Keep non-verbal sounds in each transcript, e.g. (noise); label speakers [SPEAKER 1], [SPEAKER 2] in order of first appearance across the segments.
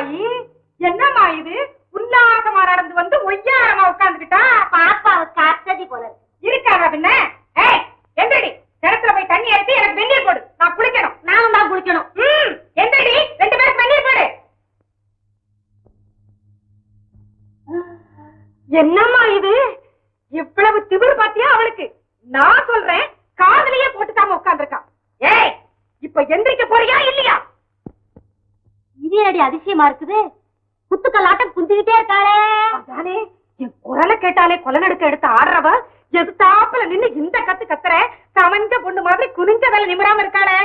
[SPEAKER 1] தாயி என்னம்மா இது? உல்லாசமா நடந்து வந்து ஒய்யாரமா உட்காந்துக்கிட்டா பாப்பா காத்தடி போல இருக்காரா
[SPEAKER 2] பின்ன? அடி அதிசயமா இருக்குது? குத்துக்கல்லாட்டம் குந்திக்கிட்டே இருக்காளே.
[SPEAKER 1] அதானே என் குரலை கேட்டாலே கொலநடுக்க எடுத்து ஆடுறவ எதுத்தாப்புல நின்னு இந்த கத்து கத்துற சமஞ்ச பொண்ணு மாதிரி குனிஞ்ச வேலை நிமிராம இருக்காளே.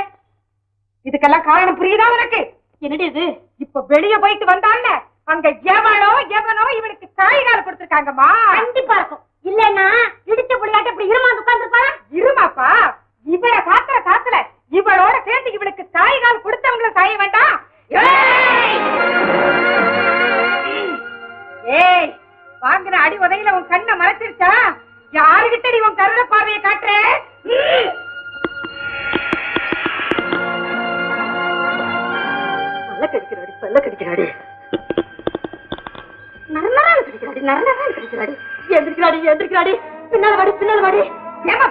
[SPEAKER 1] இதுக்கெல்லாம் காரணம் புரியுதா உனக்கு?
[SPEAKER 2] என்னடி இது?
[SPEAKER 1] இப்ப வெளிய போயிட்டு வந்தான்ல அங்க எவனோ எவனோ இவனுக்கு காய்கால கொடுத்திருக்காங்கம்மா.
[SPEAKER 2] கண்டிப்பா இருக்கும். இல்லன்னா இடிச்ச புள்ளியாட்ட இப்படி இருமாந்து உட்கார்ந்துருப்பாளா?
[SPEAKER 1] இருமாப்பா? இவள காத்துற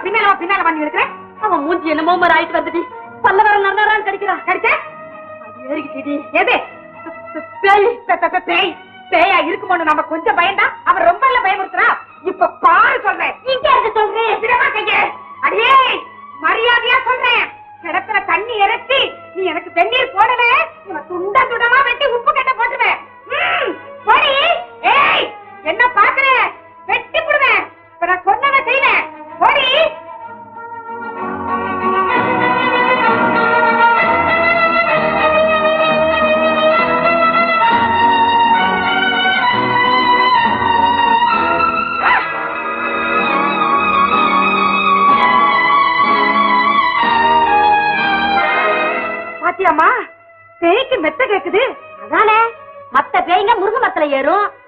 [SPEAKER 2] பின்னால பின்னால
[SPEAKER 1] பண்ணி இருக்கிறேன்
[SPEAKER 2] அவன் மூஞ்சி என்னமோ மாதிரி ஆயிட்டு வந்துடி பல்ல வர நன்னாரான்னு கடிக்கிறா
[SPEAKER 1] கடிச்ச
[SPEAKER 2] ஏறிக்கிட்டி
[SPEAKER 1] எது? பேய் பேய். பேயா இருக்குமோன்னு நம்ம கொஞ்சம் பயந்தா அவன் ரொம்ப எல்லாம் பயமுறுத்துறா இப்ப பாரு சொல்றேன்.
[SPEAKER 2] இங்க இருந்து சொல்றேன்.
[SPEAKER 1] விடமா செய்ய. அடியே மரியாதையா சொல்றேன். கிடத்துல தண்ணி இறக்கி நீ எனக்கு தண்ணீர் போடல இவன் துண்ட துண்டமா வெட்டி உப்பு கட்ட போட்டுவேன் போடி. ஏய் என்ன பாக்குற? வெட்டி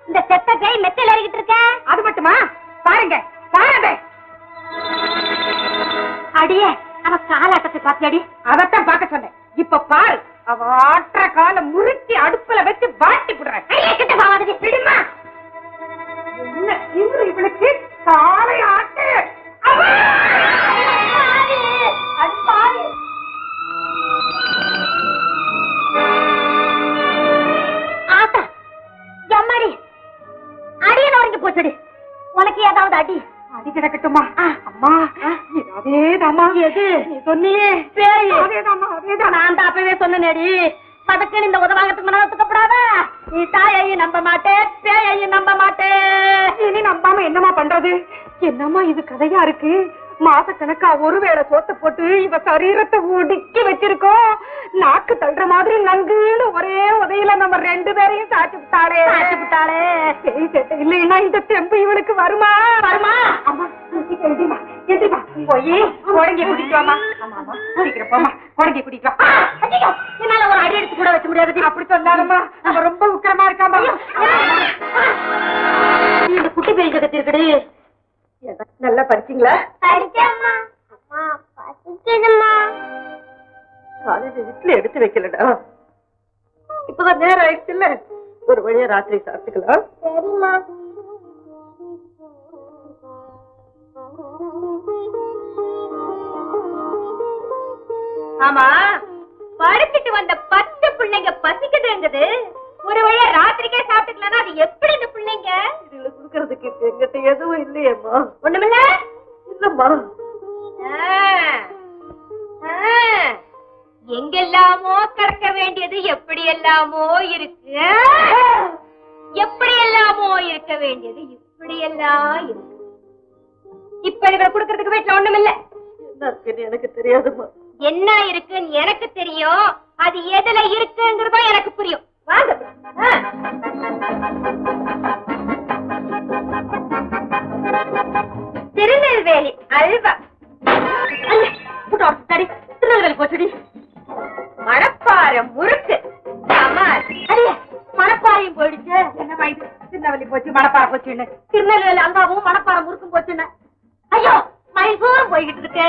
[SPEAKER 2] இந்த செத்த பேய் மெத்தையில ஏறிக்கிட்டு இருக்க?
[SPEAKER 1] அது மட்டுமா? பாருங்க பாருங்க.
[SPEAKER 2] அடியே அவ காலாட்டத்தை பாத்தியாடி
[SPEAKER 1] அதத்தான் பார்க்க சொன்னேன். இப்ப பாரு அவ ஆற்ற கால முறுக்கி அடுப்புல வச்சு வாட்டி விடுறேன்
[SPEAKER 2] கிட்ட போவாதடி.
[SPEAKER 1] விடுமா என்ன இவளுக்கு? காலை ஆட்டு.
[SPEAKER 2] போச்சுடி. உனக்கு ஏதாவது அடி.
[SPEAKER 1] அடி கிடக்கட்டுமா. அம்மா அதேதாம்மா
[SPEAKER 2] எது?
[SPEAKER 1] சொன்னியே.
[SPEAKER 2] பேய்.
[SPEAKER 1] அதேதாம்மா அதேதான்.
[SPEAKER 2] நான் தான் அப்பவே சொன்னேடி பதக்கன்னு இந்த உதவாகத்துக்கு மனத்துக்கப்படாத நீ தாயையும் நம்ப மாட்டேன் பேயையும் நம்ப மாட்டேன்
[SPEAKER 1] இனி நம்பாம என்னம்மா பண்றது? என்னம்மா இது கதையா இருக்கு? மாசக்கணக்கா ஒருவேளை சோத்த போட்டு இவ சரீரத்தை ஒடுக்கி வச்சிருக்கோம் நாக்கு தள்ளுற மாதிரி நங்குன்னு ஒரே உதையில நம்ம ரெண்டு பேரையும் சாச்சு விட்டாளே
[SPEAKER 2] சாச்சு விட்டாளே.
[SPEAKER 1] இல்லைன்னா இந்த தெம்பு இவளுக்கு வருமா?
[SPEAKER 2] வருமா?
[SPEAKER 1] அம்மா எந்திரிம்மா, எந்திரிம்மா. போய் குழந்தைய கூட்டிட்டு வாமா ஆமா ஆமா. சீக்கிரம் போமா குழந்தைய கூட்டிட்டு வா.
[SPEAKER 2] ஐயோ, என்னால ஒரு அடி எடுத்து கூட வைக்க முடியாது.
[SPEAKER 1] அப்படி சொன்னாலுமா அவ ரொம்ப உக்கிரமா இருக்காமா
[SPEAKER 2] இந்த குட்டி பேய் கத்தி இருக்குடி
[SPEAKER 1] நல்லா படிச்சீங்களா?
[SPEAKER 2] படிச்சம்மா அம்மா பசிக்குதும்மா
[SPEAKER 1] காலையில இட்லி எடுத்து வைக்கலடா. இப்பதான் நேரம் ஆயிடுச்சு இல்ல ஒரு வழியா ராத்திரி சாப்பிட்டுக்கலாம்.
[SPEAKER 2] சரிம்மா.
[SPEAKER 3] ஆமா படிச்சுட்டு வந்த பத்து பிள்ளைங்க பசிக்குதுங்குது ஒரு வழியா ராத்திரிக்கே சாப்பிட்டுக்கலன்னா அது எப்படி இந்த பிள்ளைங்க?
[SPEAKER 1] இதுல குடுக்கறதுக்கு எங்கிட்ட எதுவும் இல்லையேம்மா.
[SPEAKER 3] ஒண்ணுமில்ல?
[SPEAKER 1] இல்லம்மா.
[SPEAKER 3] எங்கெல்லாமோ கறக்க வேண்டியது எப்படி எல்லாமோ இருக்கு. எப்படி எல்லாமோ இருக்க வேண்டியது இப்படி எல்லாம் இருக்கு. இப்ப இவரை குடுக்கறதுக்கு வீட்டுல ஒண்ணுமில்ல.
[SPEAKER 1] எனக்கு தெரியாதும்மா.
[SPEAKER 3] என்ன இருக்குன்னு எனக்கு தெரியும். அது எதுல இருக்குங்கிறதும் எனக்கு புரியும். வாங்க. திருநெல்வேலி அல்வா.
[SPEAKER 2] சரி திருநெல்வேலி போச்சுடி.
[SPEAKER 3] மணப்பாறை முறுக்கு.
[SPEAKER 2] மணப்பாறையும் போயிடுச்சு.
[SPEAKER 1] என்னம்மா இது சின்னவள்ளி போச்சு மணப்பாறை போச்சுன்னு.
[SPEAKER 2] திருநெல்வேலி அல்வாவும் மணப்பாறை முறுக்கும் போச்சுன்னு. ஐயோ மைசூரும் போய்கிட்டு இருக்கு.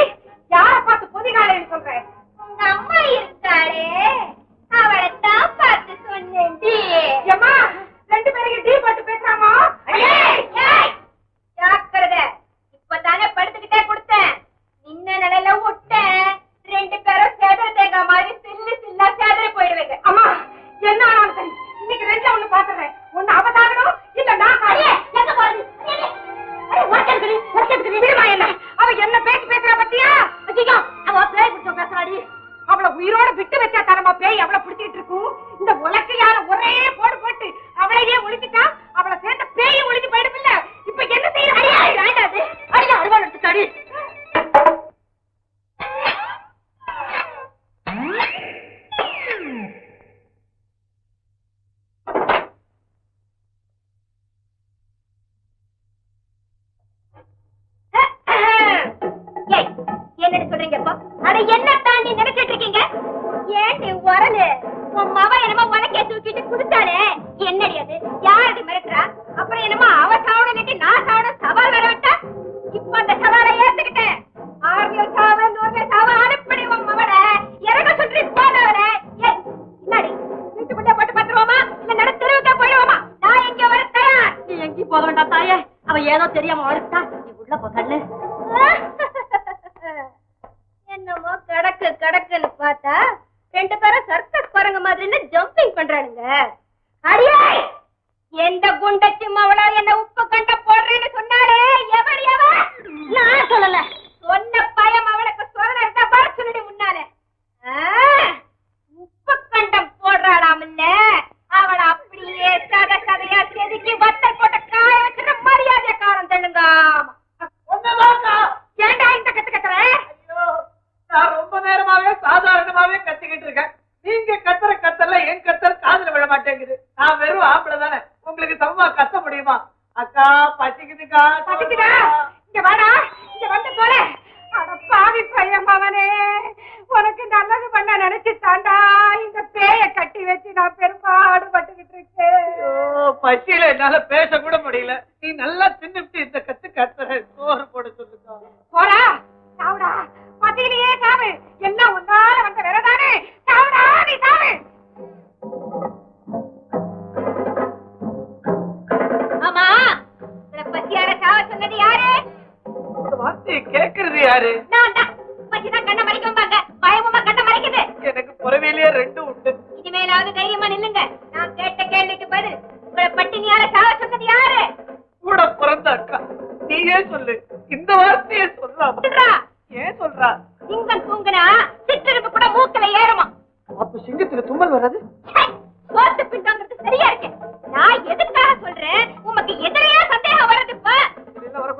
[SPEAKER 3] ஏய், என்னடி சொல்றீங்க இப்போ? அட என்னத்தான் நீ நினைச்சிட்டு இருக்கீங்க? ஏண்டி உரலு? உன் மவ என்னமோ உலக்கைய தூக்கிட்டு குதிச்சாளே, என்னடி அது? யாரடி மிரட்டுறா? அப்புறம் என்னமோ அவ இல்லாட்டி நான் சாவணும் சவால் விட்டா? இப்ப அந்த சவாலை ஏத்துக்கிட்டேன். ஆறுதல் சாவு, நூறுதல் சாவு, அனுப்பிடி உன் மவளை. இறங்க போனவளே. ஏய், என்னடி? வீட்டுக்குள்ளே போட்டு பத்துருவோமா? இல்ல நடு தெருவுக்கே போயிடுவோமா? நான் இங்க வர தயார்.
[SPEAKER 2] நீ எங்கேயும் போக வேண்டாம் தாயே அவ ஏதோ தெரியாம அழுத்தா நீ உள்ள போ கண்ணு
[SPEAKER 3] என்னமோ கடக்கு கடக்குன்னு பார்த்தா ரெண்டு பேரும் சர்க்கஸ் குரங்க மாதிரி ஜம்பிங் பண்றானுங்க அடியே எந்த குண்டச்சி மவளா என்ன உப்பு கண்ட போடுறேன்னு சொன்னாலே எவர் எவர் நான் சொல்லல சொன்ன பயம் அவளுக்கு சொல்ல இருந்தா பாரு சொல்லிடு முன்னாலே ஆ, உப்பு கண்டம் போடுறாளாம் இல்ல அவளை அப்படியே சத சதையா செதுக்கி வத்தல் போட்ட காய வச்சுட்டு மரியாதை காரம் தெலுங்க ஏண்டா இந்த கத்து கத்துற
[SPEAKER 4] ஐயோ, நான் ரொம்ப நேரமாவே சாதாரணமாவே கத்திக்கிட்டு இருக்கேன் நீங்க கத்துற கத்தல என் கத்தல் காதுல விழ மாட்டேங்குது நான் வெறும் ஆம்பளை தானே உங்களுக்கு சமமா கத்த முடியுமா அக்கா பசிக்குதுக்கா
[SPEAKER 1] பக்கத்துடா இங்க வாடா இங்க வந்து போல அட பாவி பையன் மவனே உனக்கு நல்லது பண்ண நினைச்சு தாண்டா இந்த பேய கட்டி வச்சு நான் பெரும்பாடு பட்டுக்கிட்டு இருக்கேன்
[SPEAKER 4] பசியில என்னால பேச கூட முடியல. நீ நல்லா தின்னுட்டு இந்த கத்து கத்துற சோறு போட சொல்லுக்கா.
[SPEAKER 1] போடா சாவுடா. பத்தியிலேயே சாவு. எல்லாம் ஒன்னால வந்த விரதானே சாவுடா நீ சாவு.
[SPEAKER 3] ஆமா உங்களை பசியார சாவ சொன்னது யாரு?
[SPEAKER 4] இந்த வார்த்தையை கேக்குறது யாரு?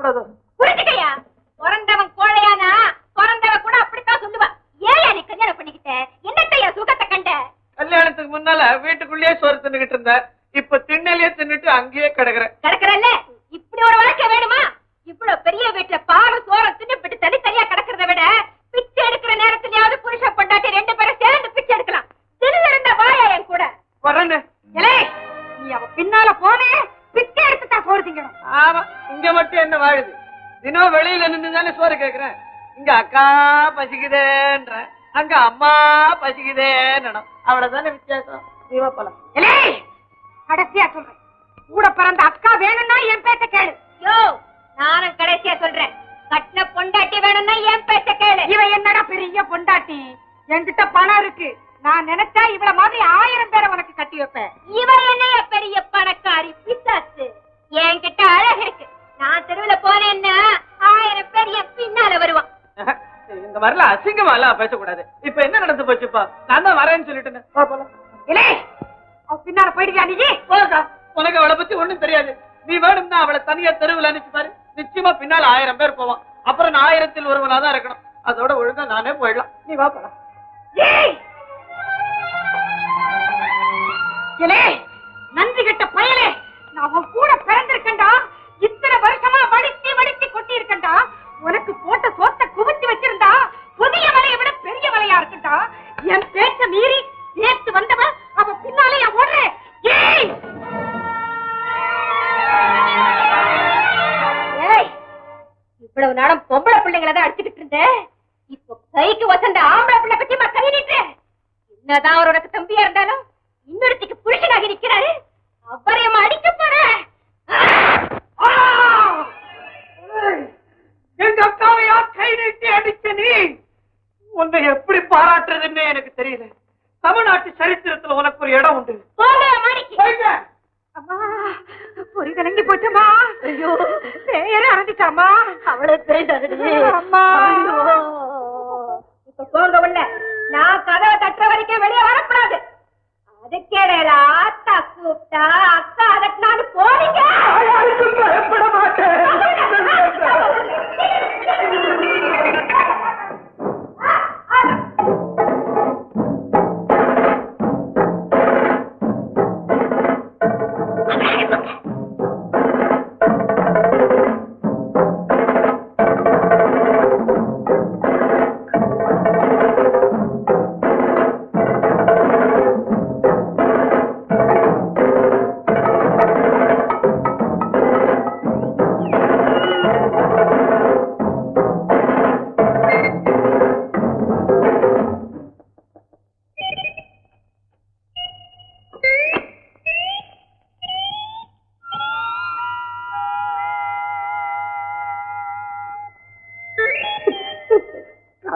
[SPEAKER 4] வரக்கூடாது
[SPEAKER 3] புரிஞ்சுக்கையா பிறந்தவன் கோழையானா? பிறந்தவன் கூட அப்படித்தான் சொல்லுவா. ஏன் நீ கல்யாணம் பண்ணிக்கிட்ட? என்னத்தையா சுகத்தை கண்ட?
[SPEAKER 4] கல்யாணத்துக்கு முன்னால வீட்டுக்குள்ளேயே சோறு தின்னுகிட்டு இருந்த இப்ப திண்ணையிலேயே தின்னுட்டு அங்கேயே கிடக்குறேன். ஆமா இங்க மட்டும் என்ன வாழுது? தினம் வெளியில நின்று தானே சோறு கேக்குறேன். இங்க அக்கா பசிக்குதேன்ற அங்க அம்மா பசிக்குதேன்னு அவ்வளவுதானே வித்தியாசம்?
[SPEAKER 1] எலே கடைசியா சொல்றேன். கூட பிறந்த அக்கா வேணும்னா என் பேச்ச கேளு.
[SPEAKER 3] யோ நானும் கடைசியா சொல்றேன். கட்டின பொண்டாட்டி வேணும்னா என் பேச்ச கேளு.
[SPEAKER 1] இவ என்னடா பெரிய பொண்டாட்டி? என்கிட்ட பணம் இருக்கு. நான் நினைச்சா இவள மாதிரி ஆயிரம் பேரை உனக்கு கட்டி வைப்பேன்.
[SPEAKER 3] இவ என்னைய
[SPEAKER 4] மாதிரிலாம் அசிங்கமா எல்லாம் பேசக்கூடாது. இப்ப என்ன நடந்து போச்சுப்பா நான் தான் வரேன்னு சொல்லிட்டேன்.
[SPEAKER 1] பின்னால போயிடுவியா நீ?
[SPEAKER 4] உனக்கு அவளை பத்தி ஒண்ணும் தெரியாது. நீ வேணும்னா அவளை தனியா தெருவில் அனுப்பிச்சு பாரு. நிச்சயமா பின்னால ஆயிரம் பேர் போவான். அப்புறம் நான் ஆயிரத்தில் ஒருவனா தான் இருக்கணும். அதோட ஒழுங்கா நானே போயிடலாம். நீ வா போலாம்.
[SPEAKER 1] ஏய்!
[SPEAKER 3] கைக்கு வசந்த ஆம்பளை பிள்ளை பத்தி நீட்டு என்னதான் அவர் உனக்கு தம்பியா இருந்தாலும் இன்னொருத்திக்கு புருஷனாகி நிக்கிறாரு. அவரையும் அடிக்க!
[SPEAKER 4] ஏய், எங்க அக்காவை யார் கை நீட்டி அடிச்ச நீ? உன்னை எப்படி பாராட்டுறதுன்னு எனக்கு தெரியல. தமிழ்நாட்டு சரித்திரத்துல உனக்கு ஒரு இடம் உண்டு.
[SPEAKER 1] பொறி கலங்கி போச்சம்மா ஐயோ. பேர அறந்துச்சாமா
[SPEAKER 2] அவளே தெரியாது
[SPEAKER 1] அம்மா.
[SPEAKER 3] இப்ப போங்க உள்ள. நான் கதவை தட்டுற வரைக்கும் வெளியே வரக்கூடாது.
[SPEAKER 5] அதுக்கேடல ஆத்தா கூப்பிட்டா அக்கா அதட்டினான்னு போறீங்க.
[SPEAKER 4] பயப்பட மாட்டேன்.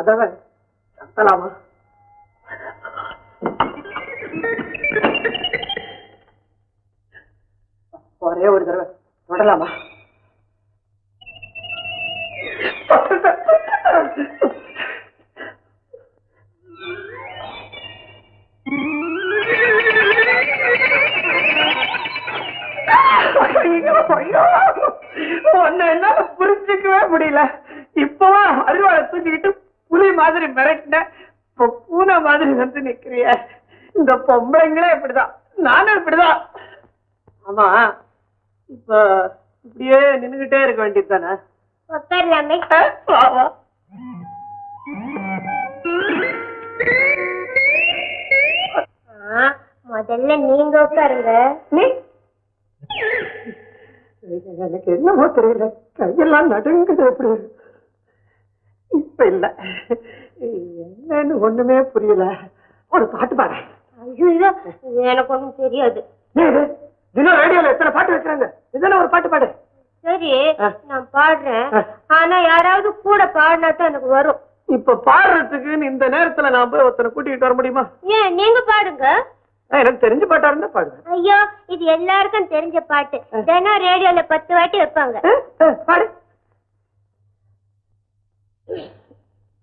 [SPEAKER 4] கதவை சத்தலாமா? ஒரே ஒரு தடவை தொடலாமா? ஐயோ, என்ன உன்னை புரிஞ்சுக்கவே முடியல. இப்பவா அருவாளை தூக்கிக்கிட்டு புலி மாதிரி மிரட்டின இப்ப பூனை மாதிரி வந்து நிக்கிறிய. இந்த பொம்பளைங்களே இப்படிதான். நானும் இப்படிதான். ஆமா. இப்ப இப்படியே நின்னுகிட்டே இருக்க வேண்டியது தானே
[SPEAKER 5] உட்காரலாமே முதல்ல நீங்க உட்காருங்க
[SPEAKER 4] நீ? எனக்கு என்னமோ தெரியல. கையெல்லாம் நடுங்குது எப்படி? இப்ப இல்ல. என்னன்னு ஒண்ணுமே புரியல. ஒரு பாட்டு பாடு.
[SPEAKER 5] எனக்கு ஒண்ணும் தெரியாது.
[SPEAKER 4] தினம் ரேடியோல எத்தனை பாட்டு வைக்கிறாங்க? இதுதானே ஒரு பாட்டு பாடு.
[SPEAKER 5] சரி. நான் பாடுறேன். ஆனா யாராவது கூட பாடினா தான் எனக்கு வரும்.
[SPEAKER 4] இப்ப பாடுறதுக்கு இந்த நேரத்துல நான் போய் ஒருத்தனை கூட்டிட்டு வர முடியுமா?
[SPEAKER 5] ஏன் நீங்க பாடுங்க.
[SPEAKER 4] எனக்கு தெரிஞ்ச பாட்டா இருந்தா பாடுவேன்.
[SPEAKER 5] ஐயோ இது எல்லாருக்கும் தெரிஞ்ச பாட்டு. தினம் ரேடியோல பத்து வாட்டி வைப்பாங்க.
[SPEAKER 4] பாடு.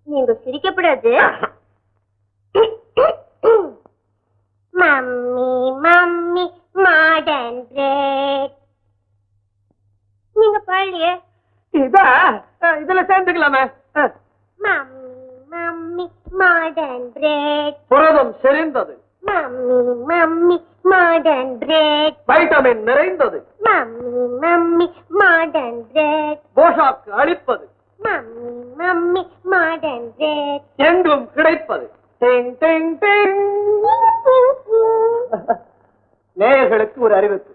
[SPEAKER 5] நீங்க சிரிக்கப்படாது. மம்மி மம்மி மாடர்ன் பிரெட் நீங்க பாடலையே
[SPEAKER 4] இதா? இதுல சேர்ந்துக்கலாமே.
[SPEAKER 5] மம்மி மம்மி மாடர்ன் பிரெட்
[SPEAKER 4] புரதம் செறிந்தது.
[SPEAKER 5] Mummy mummy modern bread
[SPEAKER 4] vitamin நிறைந்தது.
[SPEAKER 5] மம்மி மம்மி மாடர்ன் பிரெட்
[SPEAKER 4] போஷாக்கு அளிப்பது.
[SPEAKER 5] மம்மி மம்மி மாடர்ன் பிரெட்
[SPEAKER 4] எங்கும் கிடைப்பது. டிங், டிங், டிங். (laughs) (laughs) நேயர்களுக்கு ஒரு அறிவிப்பு.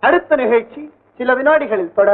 [SPEAKER 4] அடுத்த நிகழ்ச்சி சில வினாடிகளில் தொடர்